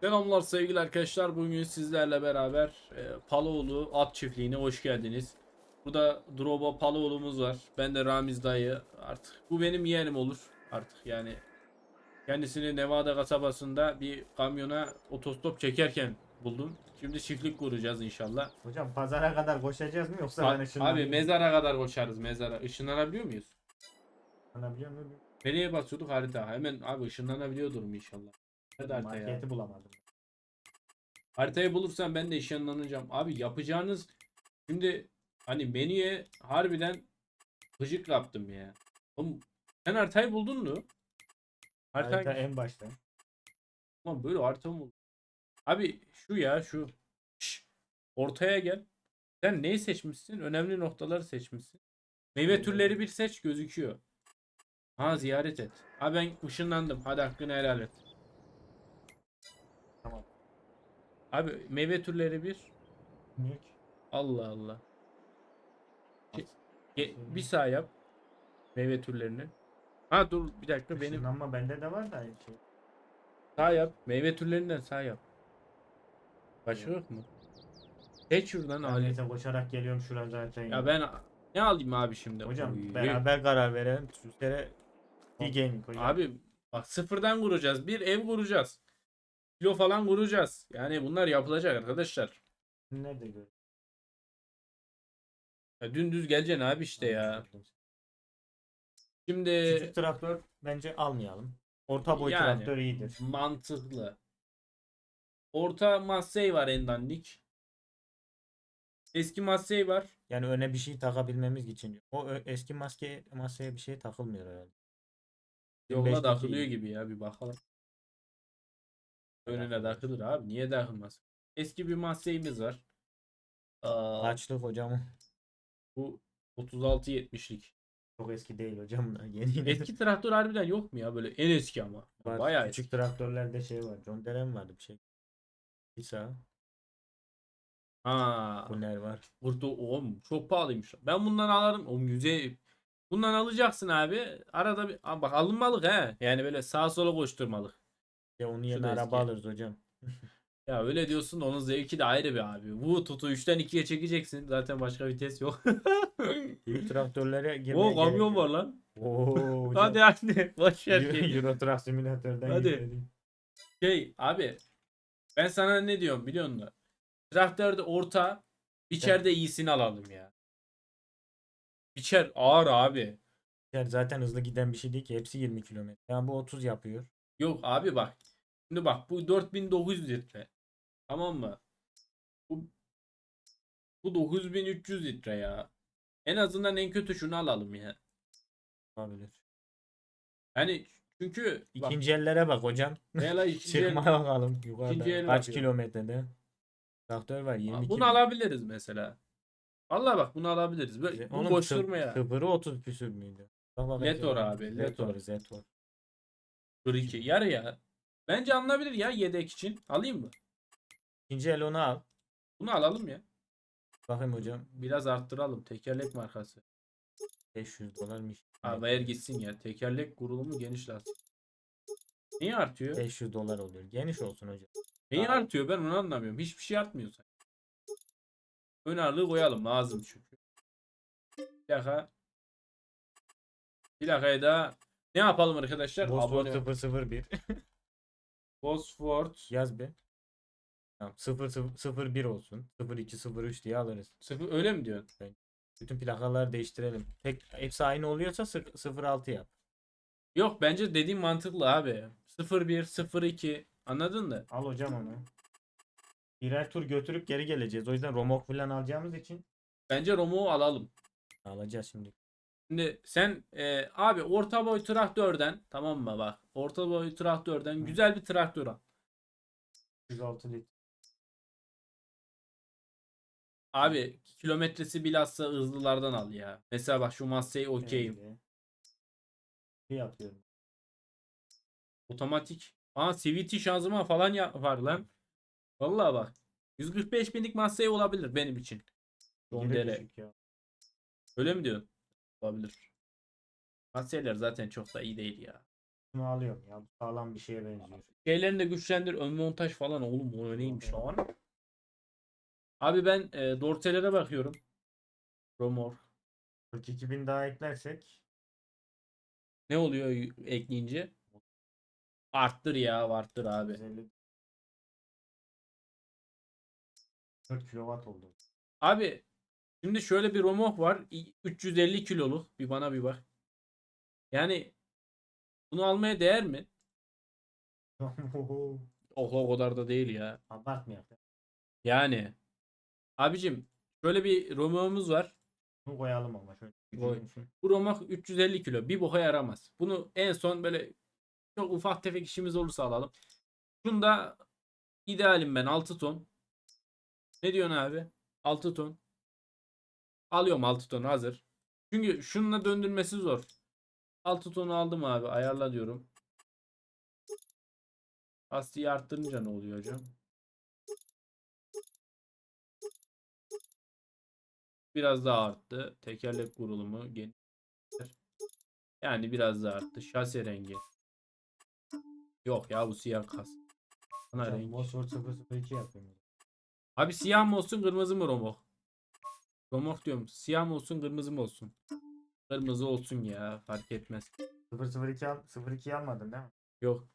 Selamlar sevgili arkadaşlar. Bugün sizlerle beraber e, Paloğlu at çiftliğine hoş geldiniz. Burada Drobo Paloğlu'muz var. Ben de Ramiz dayı. Artık bu benim yeğenim olur. Artık yani kendisini Nevada kasabasında bir kamyona otostop çekerken buldum. Şimdi çiftlik kuracağız inşallah. Hocam pazara kadar koşacağız mı yoksa ben ışınlanayım abi mezara kadar koşarız mezara. Işınlanabiliyor muyuz? Anlayabiliyor muyum? Nereye basıyorduk harita? Hemen abi ışınlanabiliyordur mu inşallah. Haritaya. Marketi bulamadım. Haritayı bulursan ben de ışınlanacağım. Abi yapacağınız şimdi hani menüye harbiden gıcık yaptım ya. Oğlum, sen haritayı buldun mu? Harita, Harita en başta. Ulan böyle harita mı? Abi şu ya şu. Şş, ortaya gel. Sen neyi seçmişsin? Önemli noktaları seçmişsin. Meyve türleri bir seç gözüküyor. Ha ziyaret et. Ha ben ışınlandım. Hadi hakkını helal et. Tamam. Abi meyve türleri bir. Mülk. Allah Allah. Ge- ge- bir sağ yap. Meyve türlerini. Ha dur bir dakika benim. Işınlanma bende de var da şey. Sağ yap. Meyve türlerinden sağ yap. Başka yok mu? Seç şuradan Ben alet. neyse koşarak geliyorum şurada zaten. Ya ben ne alayım abi şimdi? Hocam Oy. beraber karar verelim. Şu kere bir gaming hocam. Abi bak sıfırdan kuracağız. Bir ev kuracağız. Kilo falan kuracağız. Yani bunlar yapılacak arkadaşlar. Nerede gör? Ya dümdüz geleceksin abi işte ya. Şimdi Küçük traktör bence almayalım. Orta boy Yani. traktör iyidir. mantıklı. Orta Massey var en dandik. Eski Massey var. Yani öne bir şey takabilmemiz için. O ö- eski maske masaya bir şey takılmıyor herhalde. Yoluna 25'teki takılıyor iyi. gibi ya bir bakalım. Önüne Takılır. abi. Niye takılmaz? Eski bir Massey'miz var. Aa, Kaçlık hocam? bu 36-70'lik. Çok eski değil hocam. Yeni. Eski traktör harbiden yok mu ya böyle en eski ama. Var. Bayağı Küçük eski. traktörlerde şey var. John Deere mi vardı bir şey? Bir sağ. Ha, Bunlar var. burada oğlum çok pahalıymış. Ben bundan alırım. O müze Bundan alacaksın abi. Arada bir Aa, bak alınmalık he. Yani böyle sağa sola koşturmalık. Ya onun Şu yerine da araba eski. alırız hocam. Ya öyle diyorsun da onun zevki de ayrı bir abi. Bu tutu 3'ten 2'ye çekeceksin. Zaten başka vites yok. Büyük traktörlere girmeye o gerek kamyon var lan. Oo hocam. Hadi hadi. Boş ver. Euro, şeyi. Euro Truck Simulator'dan Hadi. yükledik. Şey abi ben sana ne diyorum biliyor musun? Traktörde orta biçerde iyisini alalım ya. Biçer ağır abi. Yani zaten hızlı giden bir şey değil ki. Hepsi 20 kilometre. Yani bu 30 yapıyor. Yok abi bak. Şimdi bak bu 4900 litre. Tamam mı? Bu bu 9300 litre ya. En azından en kötü şunu alalım ya. Olabilir. Yani çünkü bak, İkinci ellere bak hocam. ne la ikinci el- Çıkmaya bakalım yukarıda. Kaç bakıyorum. kilometrede? Traktör var 22. bunu alabiliriz mesela. Vallahi bak bunu alabiliriz. Böyle bu boş sı- durma ya. Sıfırı 30 küsür müydü? Bak Letor abi, Letor. Letor. Zetor. 42. Yarı ya. Bence alınabilir ya yedek için. Alayım mı? İkinci el onu al. Bunu alalım ya. Bakayım hocam. Biraz arttıralım. Tekerlek markası. 500 dolarmış. Abi ver gitsin ya. Tekerlek kurulumu geniş lastik. Niye artıyor? 500 dolar oluyor. Geniş olsun hocam. Neyi Abi. artıyor ben onu anlamıyorum. Hiçbir şey artmıyor sanki. Ön ağırlığı koyalım lazım çünkü. Bir dakikaya da ne yapalım arkadaşlar? Bosfor Abone. 001. Bosford. Yaz be. Tamam 0 01 olsun. 02 03 diye alırız. Sıfır, öyle mi diyorsun? Bütün plakaları değiştirelim. Tek hepsi aynı oluyorsa sı- 06 yap. Yok bence dediğim mantıklı abi. 01, 02 anladın mı? Al hocam onu. Birer tur götürüp geri geleceğiz. O yüzden romok falan alacağımız için Bence Romo'yu alalım. alacağız şimdi. Şimdi sen e, abi orta boy traktörden tamam mı bak orta boy traktörden güzel bir traktör al. 106 litre. Abi kilometresi bilhassa hızlılardan al ya. Mesela bak şu Massey okeyim. Elli. Bir yapıyorum. Otomatik. Aa CVT şanzıman falan ya var lan. Vallahi bak. 145 binlik Massey olabilir benim için. Ya. Öyle mi diyorsun? Olabilir. Massey'ler zaten çok da iyi değil ya. Bunu alıyorum ya. Bu Sağlam bir şeye benziyor. Şeylerini de güçlendir. Ön montaj falan oğlum o neymiş lan? Abi ben e, dorselere bakıyorum. Romor. 42 bin daha eklersek Ne oluyor ekleyince? Arttır ya arttır abi. 150 4 kilowatt oldu. Abi şimdi şöyle bir Romor var. i- 350 kiloluk. Bir bana bir bak. Yani bunu almaya değer mi? Oh o kadar da değil ya. Abartmayalım. Yani. Abicim şöyle bir Romor'umuz var. Bunu koyalım ama şöyle. Koy. Bu Romor 350 kilo. Bir boka yaramaz. Bunu en son böyle çok ufak tefek işimiz olursa alalım. Şunda idealim ben 6 ton. Ne diyorsun abi? 6 ton. Alıyorum 6 ton hazır. Çünkü şununla döndürmesi zor. 6 tonu aldım abi. Ayarla diyorum. Lastiği arttırınca ne oluyor hocam? Biraz daha arttı. Tekerlek kurulumu geniş. Yani biraz daha arttı. Şase rengi. Yok ya bu siyah kas. Ana Hocam, renk. Motor 002 yapıyorum. Abi siyah mı olsun kırmızı mı romok? Romok diyorum. Siyah mı olsun kırmızı mı olsun? Kırmızı olsun ya fark etmez. 002 al 02 almadın değil mi? Yok.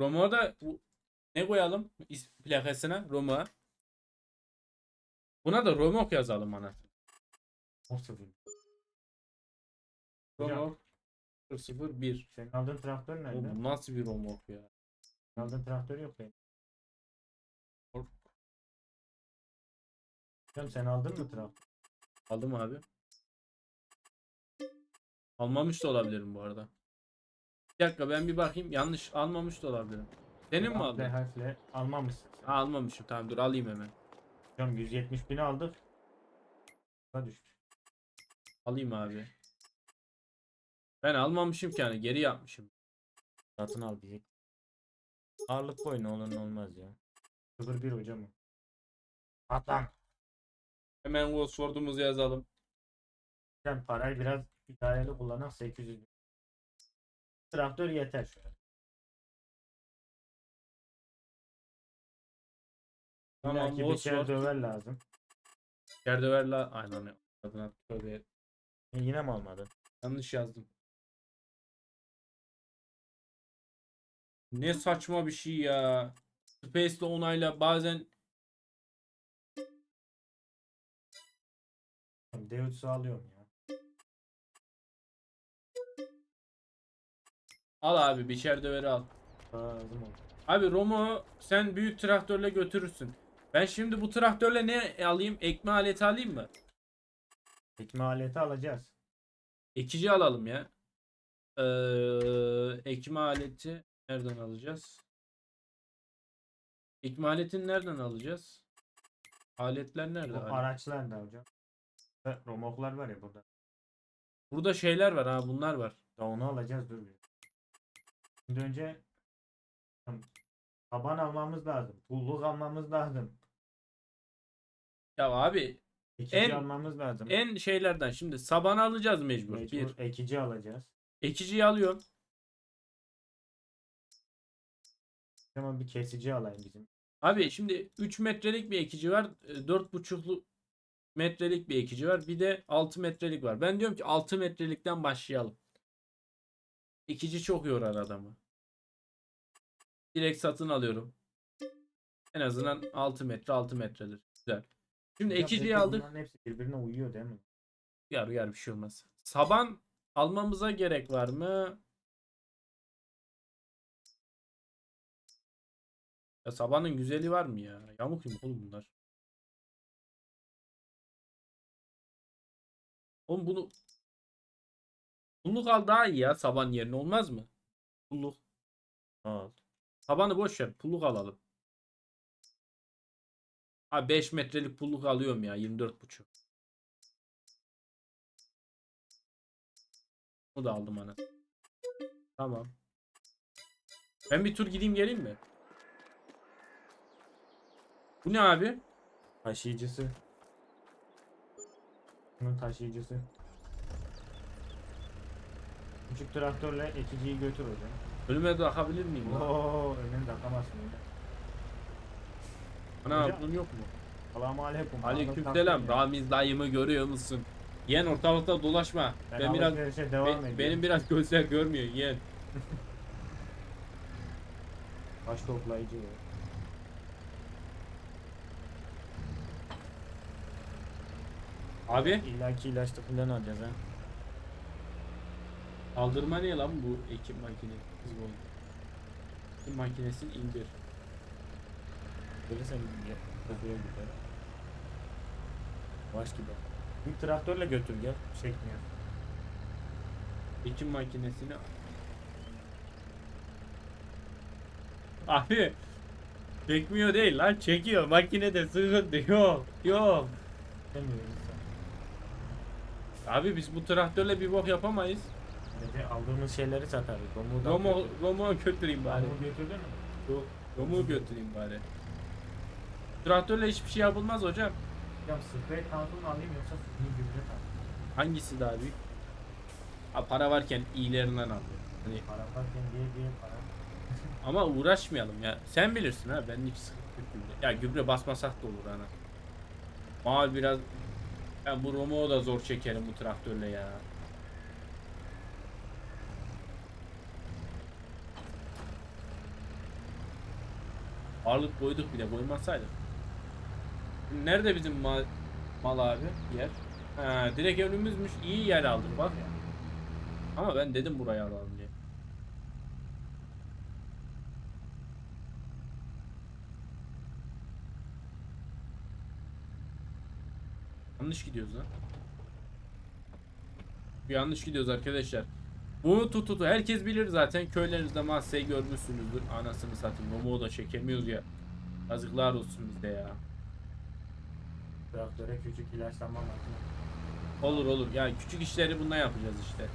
Romok'a da ne koyalım is- plakasına? Romok'a. Buna da Romok yazalım ana. O 0. Hocam. Romok 001. Senin aldığın traktör nerede? Oğlum nasıl bir Romok ya? Senin aldığın traktör yok benim. Hocam sen aldın mı traktör? Aldım abi. Almamış da olabilirim bu arada. Bir dakika ben bir bakayım. Yanlış almamış da olabilirim. Senin mi Harfle aldın? harfle almamışsın. sen. Ha, almamışım. Tamam dur alayım hemen. Hocam 170 bini aldık. Ha düştü. Alayım abi. Ben almamışım ki hani geri yapmışım. Satın al diyecek. Ağırlık olur ne olmaz ya. 01 hocam o. Atlan. Hemen Gosford'umuzu yazalım. Hocam parayı biraz idareli kullanan 800 bin. Traktör yeter şu an. Tamam İlla ki bir kere döver lazım. Gerdeverla aynen adına tövbe E, yine mi almadın? yanlış yazdım. Ne saçma bir şey ya. Space'le onayla bazen D3'ü alıyorum ya. al abi biçer döveri al. Lazım oldu. Abi Romo sen büyük traktörle götürürsün. Ben şimdi bu traktörle ne alayım? Ekme aleti alayım mı? Ekme aleti alacağız. Ekici alalım ya. Ee, ekme aleti nereden alacağız? Ekme aletini nereden alacağız? Aletler nerede? Bu araçlar da hocam. Romoklar var ya burada. Burada şeyler var ha bunlar var. Da onu alacağız dur bir. Şimdi önce taban almamız lazım. Pulluk almamız lazım. Ya abi Ekici En- almamız lazım. en şeylerden şimdi sabanı alacağız mecbur. Mecbur Bir. ekici alacağız. Ekiciyi alıyorum. Ama bir kesici alayım bizim. Abi şimdi 3 metrelik bir ekici var. 4,5 metrelik bir ekici var. Bir de 6 metrelik var. Ben diyorum ki 6 metrelikten başlayalım. Ekici çok yorar adamı. Direkt satın alıyorum. En azından 6 metre 6 metredir. Güzel. Şimdi Hocam ekiciyi aldık. Bunların hepsi birbirine uyuyor değil mi? Yar yar bir şey olmaz. Saban almamıza gerek var mı? Ya sabanın güzeli var mı ya? Yamuk yumuk oğlum bunlar. Oğlum bunu Pulluk al daha iyi ya saban yerine olmaz mı? Pulluk. Al. Sabanı boş ver. Pulluk alalım. Ha 5 metrelik pulluk alıyorum ya 24,5. Bunu da aldım ana. Tamam. Ben bir tur gideyim geleyim mi? Bu ne abi? Taşıyıcısı. Bunun taşıyıcısı. Küçük traktörle ekiciyi götür hocam. Önüme bakabilir miyim? lan? Oo önünü öyle. Ana Hocam. bunun yok mu? Selamun aleyküm. Aleykümselam. Ramiz dayımı görüyor musun? Yeğen ortalıkta dolaşma. Ben, Ben, biraz alışverişe devam be- ediyorum. benim biraz gözler görmüyor yeğen. Baş toplayıcı ya. Abi İlla ki ilaçlı falan alacağız ha. kaldırma ne lan bu ekim makinesi? Bu. Ekim makinesini indir. Gelirsen ya. Kapıya gider. Baş gibi. Bir traktörle götür gel. Çekmiyor. Ekim makinesini Abi çekmiyor değil lan çekiyor makinede sıkıntı yok yok Demiyor insan. Abi biz bu traktörle bir bok yapamayız Sadece aldığımız şeyleri satarız. Domuğu da Romo, götür. Romo götüreyim bari Domuğu götürdün mü? Yok Romo götüreyim bari Traktörle hiçbir şey yapılmaz hocam Ya sprey tankını alayım yoksa suni gübre tank. Hangisi daha büyük? Ha, para varken iyilerinden al hani, Para varken diye diye para. Ama uğraşmayalım ya Sen bilirsin ha ben hiç sıkıntı yok gübre Ya gübre basmasak da olur ana Ama biraz Ben bu Romo'yu da zor çekerim bu traktörle ya Ağırlık koyduk bir de koymasaydık. Nerede bizim mal, mal abi yer? Ha, direkt önümüzmüş. İyi yer aldık bak. Ama ben dedim buraya alalım diye. Yanlış gidiyoruz lan. Yanlış gidiyoruz arkadaşlar. Bunu tut tut. Herkes bilir zaten. Köylerinizde mahseyi görmüşsünüzdür. Anasını satayım. Romo'yu da çekemiyoruz ya. Yazıklar olsun bize ya. Traktöre küçük ilaçlama makine. Olur olur. Yani küçük işleri bundan yapacağız işte.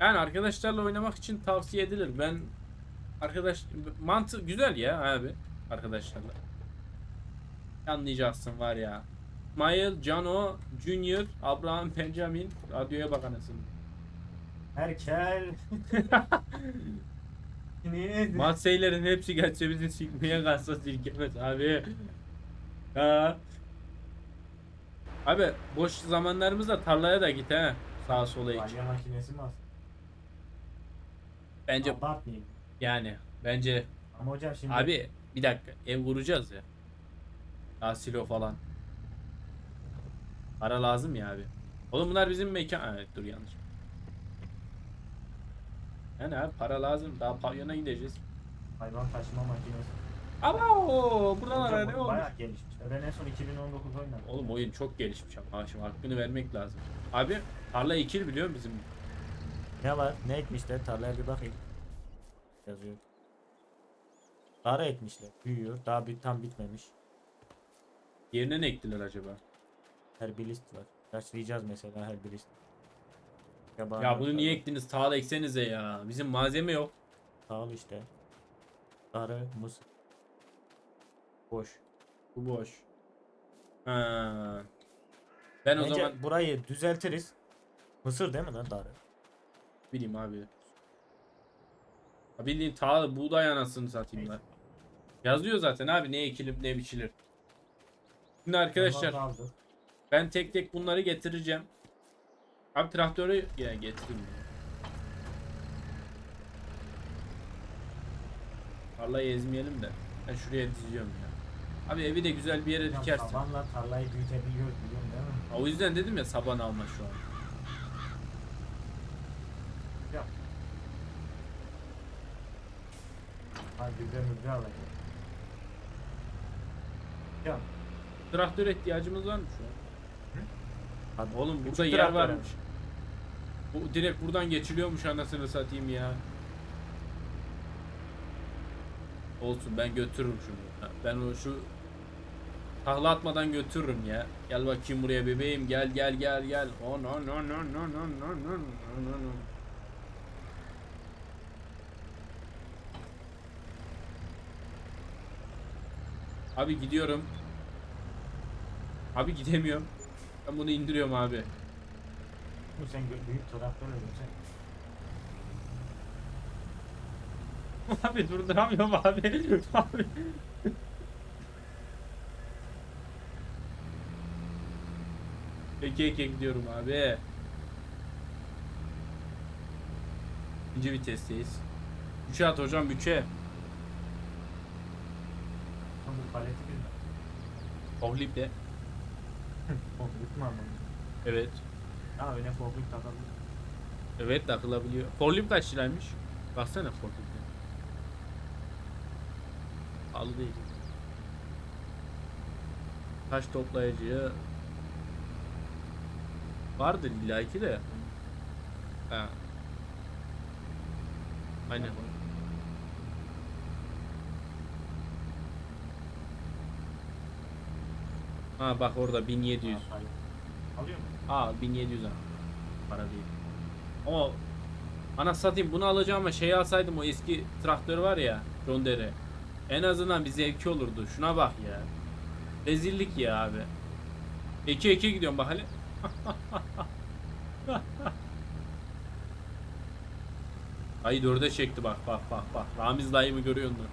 Yani arkadaşlarla oynamak için tavsiye edilir. Ben arkadaş mantı güzel ya abi arkadaşlarla. Anlayacaksın var ya. İsmail, Cano, Junior, Abraham, Benjamin. Radyoya bak anasını. Herkel. Ne? Madseylerin hepsi gelse bizi sikmeye kalsa silkemez abi. Ya. Abi boş zamanlarımızda tarlaya da git he. Sağa sola hiç. Balya makinesi mi aslında? Bence Abartmayayım. yani bence Ama hocam şimdi abi bir dakika ev kuracağız ya. Daha silo falan. Para lazım ya abi. Oğlum bunlar bizim mekan. Evet dur yanlış. Yani abi para lazım. Daha pavyona gideceğiz. hayvan taşıma makinesi. Ama o buralara Hocam ne olmuş? Bayağı gelişmiş. Ben en son 2019 oynadım. Oğlum oyun çok gelişmiş ama şimdi hakkını vermek lazım. Abi tarla ekil biliyor musun bizim? Ne var? Ne ekmişler? Tarlaya bir bakayım. Yazıyor. Dara ekmişler. Büyüyor. Daha bir tam bitmemiş. Yerine ne ektiler acaba? Herbalist var. Taşlayacağız mesela herbalist. Ya bunu niye ektiniz? Tarla eksenize ya. Bizim malzeme yok. Sağ işte. Darı, mısır. Boş. Bu boş. Ha. Ben o Bence zaman burayı düzeltiriz. Mısır değil mi lan darı? bileyim abi. Ha Bildiğin tarla buğday anasını satayım ben. Yazıyor zaten abi ne ekilir ne biçilir. Şimdi arkadaşlar da aldık. Ben tek tek bunları getireceğim. Abi traktörü ya getireyim. ya. Tarlayı ezmeyelim de. Ben şuraya diziyorum ya. Abi evi de güzel bir yere Hocam dikersin. Tabanla tarlayı büyütebiliyoruz biliyorsun değil mi? Ha, O yüzden dedim ya saban alma şu an. Hocam. Ha gübre mübre alacak. Hocam. Traktör ihtiyacımız var mı şu an? Hadi. Oğlum Küçük burada yer traktör varmış. Bu direkt buradan geçiliyormuş anasını satayım ya. Olsun ben götürürüm şunu. Ben o şu tahla atmadan götürürüm ya. Gel bakayım buraya bebeğim gel gel gel gel. Oh no no no no no no no no no no. Abi gidiyorum. Abi gidemiyorum. Ben bunu indiriyorum abi. Bu sen büyük traktörle götür. abi durduramıyorum abi. abi. Eke eke gidiyorum abi. İkinci vitesteyiz. Üçe at hocam üçe. Tam bu paleti bir mi? Ohliple. Forklift mi anladın? Evet. Ha öne forklift takabilir. Evet takılabiliyor. Forklift kaç liraymış? Baksana forklifte. Pahalı değil. Taş toplayıcı vardır illaki de. Ha. Aynen. Ha bak orada 1700. Ha, palet. Alıyor mu? Aa 1700 ha. Para değil. Ama ana satayım bunu alacağım ama şey alsaydım o eski traktör var ya John Deere. En azından bir zevki olurdu. Şuna bak ya. Rezillik ya abi. 2 2 gidiyorum bak hele. Ay dörde çekti bak bak bak bak. Ramiz dayımı görüyor musun?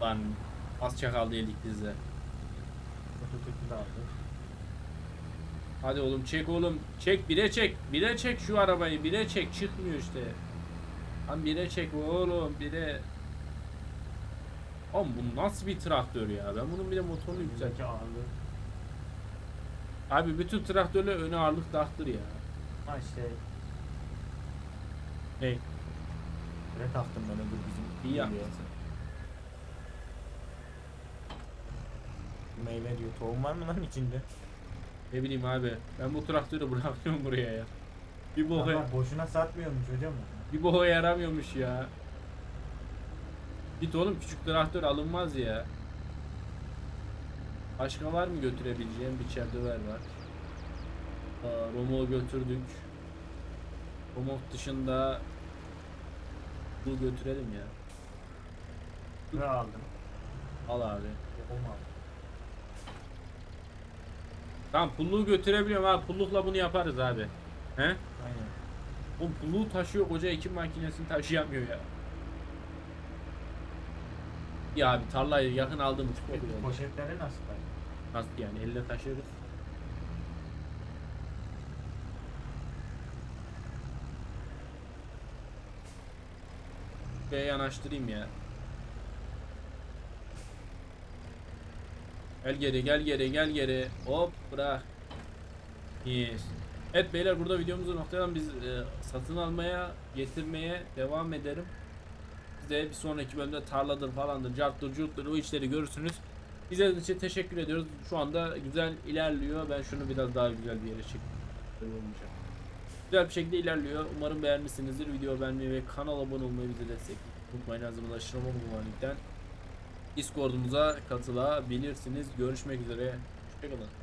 Lan az çakal değildik biz Hadi oğlum çek oğlum. Çek bire çek. Bire çek şu arabayı. Bire çek. Çıkmıyor işte. Lan bire çek oğlum. Bire. Oğlum bu nasıl bir traktör ya? Ben bunun bir de motorunu. Yüzdeki ağırlığı. Abi bütün traktörler öne ağırlık taktır ya. Ha işte Ne? ne taktım ben öbür bizim. İyi geliyor. Meyve diyor. Tohum var mı lan içinde? Ne bileyim abi. Ben bu traktörü bırakıyorum buraya ya. Bir boğa, Ama boşuna satmıyormuş hocam. bir boğa yaramıyormuş ya. Git oğlum küçük traktör alınmaz ya. Başka var mı götürebileceğim? Bir çerdever var. Aa, Romo götürdük. Romo dışında bu götürelim ya. Ne aldın? Al abi. Aldım. Tamam pulluğu götürebiliyorum abi. Pullukla bunu yaparız abi. He? Aynen. Oğlum pulluğu taşıyor koca ekim makinesini taşıyamıyor ya. Ya abi tarlayı yakın aldığımız çok iyi oldu. Poşetleri nasıl var? Nasıl yani elle taşırız. Şuraya yanaştırayım ya. Gel geri gel geri gel geri. Hop bırak. Yes. Evet beyler burada videomuzu noktadan biz e, satın almaya getirmeye devam ederim. Siz de bir sonraki bölümde tarladır falandır, carttır, curttur o işleri görürsünüz. İzlediğiniz için teşekkür ediyoruz. Şu anda güzel ilerliyor. Ben şunu biraz daha güzel bir yere çekeyim. Güzel bir şekilde ilerliyor. Umarım beğenmişsinizdir. Video beğenmeyi ve kanala abone olmayı bize destekleyin. Unutmayın ağzımıza aşırama bulmanlıktan. Discord'umuza katılabilirsiniz. Görüşmek üzere. Hoşçakalın.